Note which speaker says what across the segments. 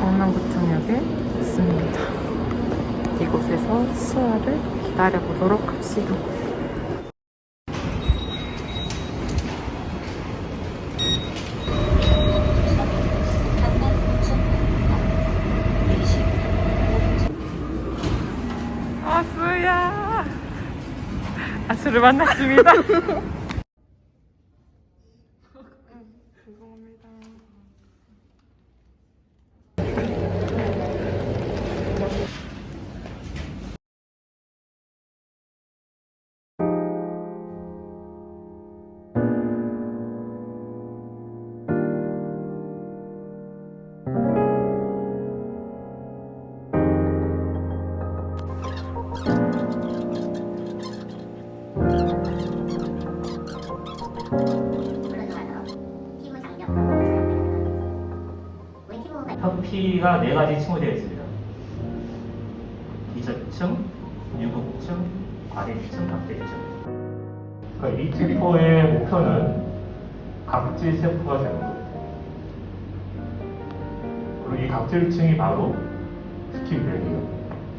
Speaker 1: 강남구청역에 있습니다. 이곳에서 수화를 기다려보도록 합시다. 아수야! 아수를 만났습니다.
Speaker 2: 협피가 네 가지 층으로 되어 있습니다. 기저층, 유급층, 관입층, 각대층. 그러니까 이 세포의 목표는 각질 세포가 되는 거예요. 그리고 이 각질층이 바로 스킨백이에요.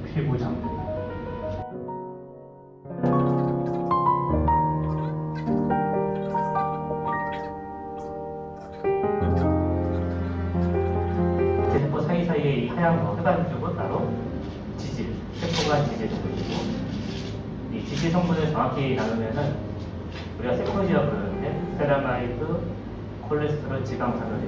Speaker 2: 피부 장부. 거 해발 쪽은 바로 지질, 세포가 지질 부분이고. 이 지질 성분을 정확히 나누면은 우리가 세포지라 부르는데 세라마이드, 콜레스테롤, 지방산을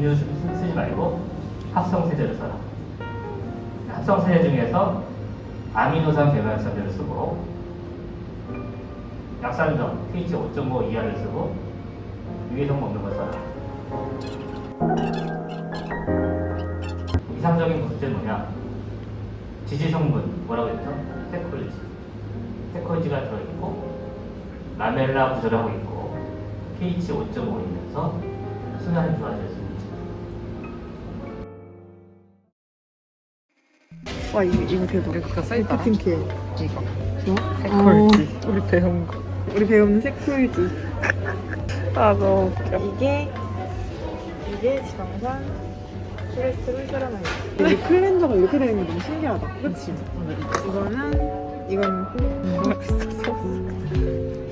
Speaker 2: 비누 쓰- 쓰지 말고 합성 세제를 써라. 합성 세제 중에서 아미노산 계면산제를 쓰고 약산점 pH 5.5 이하를 쓰고 유해성 먹는 걸 써라. 이상적인 것들은 뭐냐? 지지 성분 뭐라고 했죠? 세콜지. 세콜지가 들어있고 라멜라 구조를 하고 있고 pH 5.5이면서 순환이 좋아질 수 있죠.
Speaker 3: 와 이거 이거 대박.
Speaker 1: 여기가 써있더라.
Speaker 3: 핑크에
Speaker 1: 이거.
Speaker 3: 좋아?
Speaker 1: 세콜지. 우리 배운 거.
Speaker 3: 우리 배우는 세쿨지.
Speaker 1: 아, 너무 웃겨.
Speaker 3: 이게 이게 지방산 콜레스테롤 세라마이드. 여기 클렌저가 이렇게 되는 게 너무 신기하다. 그렇지? 이거는 이건
Speaker 1: 제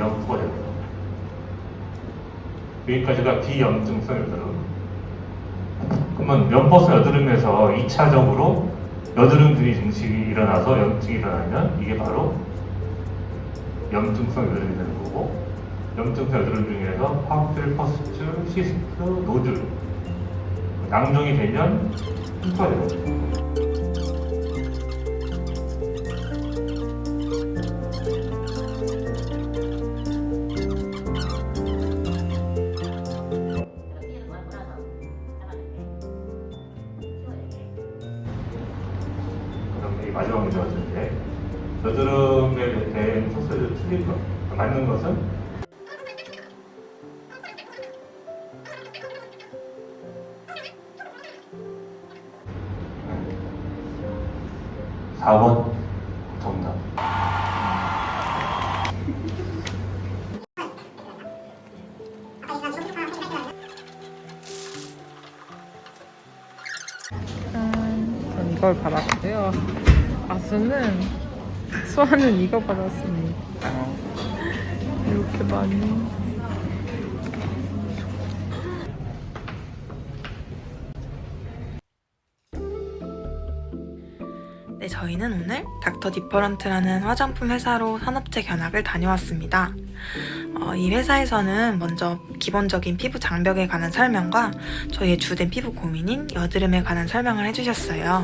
Speaker 2: 명부가 됩니다. 여기까지가 비염증성 여드름. 그러면 면버스 여드름에서 2차적으로 여드름들이 증식이 일어나서 염증이 일어나면 이게 바로 염증성 여드름이 되는 거고 염증성 여드름 중에서 파필, 퍼스트, 시스트, 노즐 양종이 되면 흉터가 되는 거죠. 그다음에 이 마지막 문제 같은데 여드름에 대한 소스를 틀린 것 맞는 것은 사번 정답.
Speaker 1: 전 이걸 받았고요. 아수는 수아는 이거 받았습니다. 이렇게 많이.
Speaker 4: 네, 저희는 오늘 닥터 디퍼런트라는 화장품 회사로 산업재 견학을 다녀왔습니다. 어, 이 회사에서는 먼저 기본적인 피부 장벽에 관한 설명과 저희의 주된 피부 고민인 여드름에 관한 설명을 해주셨어요.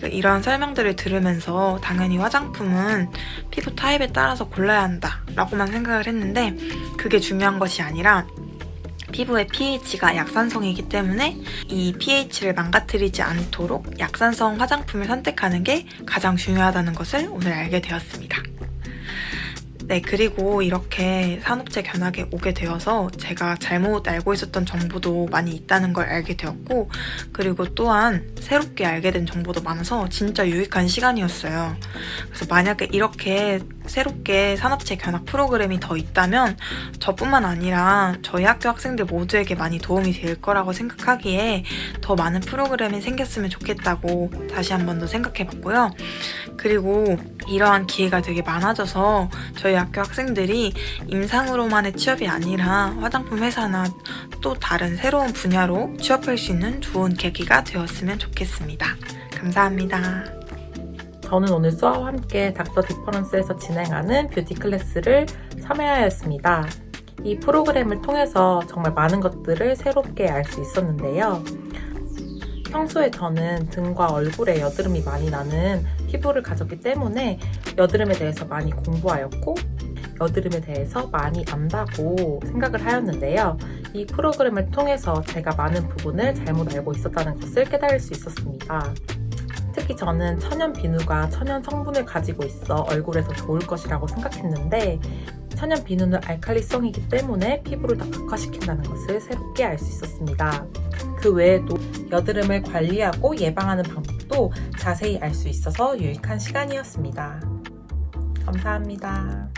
Speaker 4: 그 이런 설명들을 들으면서 당연히 화장품은 피부 타입에 따라서 골라야 한다 라고만 생각을 했는데 그게 중요한 것이 아니라 피부의 pH가 약산성이기 때문에 이 pH를 망가뜨리지 않도록 약산성 화장품을 선택하는 게 가장 중요하다는 것을 오늘 알게 되었습니다. 네, 그리고 이렇게 산업재 견학에 오게 되어서 제가 잘못 알고 있었던 정보도 많이 있다는 걸 알게 되었고, 그리고 또한 새롭게 알게 된 정보도 많아서 진짜 유익한 시간이었어요. 그래서 만약에 이렇게 새롭게 산업재 견학 프로그램이 더 있다면 저뿐만 아니라 저희 학교 학생들 모두에게 많이 도움이 될 거라고 생각하기에 더 많은 프로그램이 생겼으면 좋겠다고 다시 한 번 더 생각해 봤고요. 그리고 이러한 기회가 되게 많아져서 저희 학교 학생들이 임상으로만의 취업이 아니라 화장품 회사나 또 다른 새로운 분야로 취업할 수 있는 좋은 계기가 되었으면 좋겠습니다. 감사합니다.
Speaker 5: 저는 오늘 수아와 함께 닥터 디퍼런스에서 진행하는 뷰티 클래스를 참여하였습니다. 이 프로그램을 통해서 정말 많은 것들을 새롭게 알 수 있었는데요. 평소에 저는 등과 얼굴에 여드름이 많이 나는 피부를 가졌기 때문에 여드름에 대해서 많이 공부하였고 여드름에 대해서 많이 안다고 생각을 하였는데요. 이 프로그램을 통해서 제가 많은 부분을 잘못 알고 있었다는 것을 깨달을 수 있었습니다. 특히 저는 천연 비누가 천연 성분을 가지고 있어 얼굴에서 좋을 것이라고 생각했는데 천연 비누는 알칼리성이기 때문에 피부를 더 악화시킨다는 것을 새롭게 알 수 있었습니다. 그 외에도 여드름을 관리하고 예방하는 방법도 자세히 알 수 있어서 유익한 시간이었습니다. 감사합니다.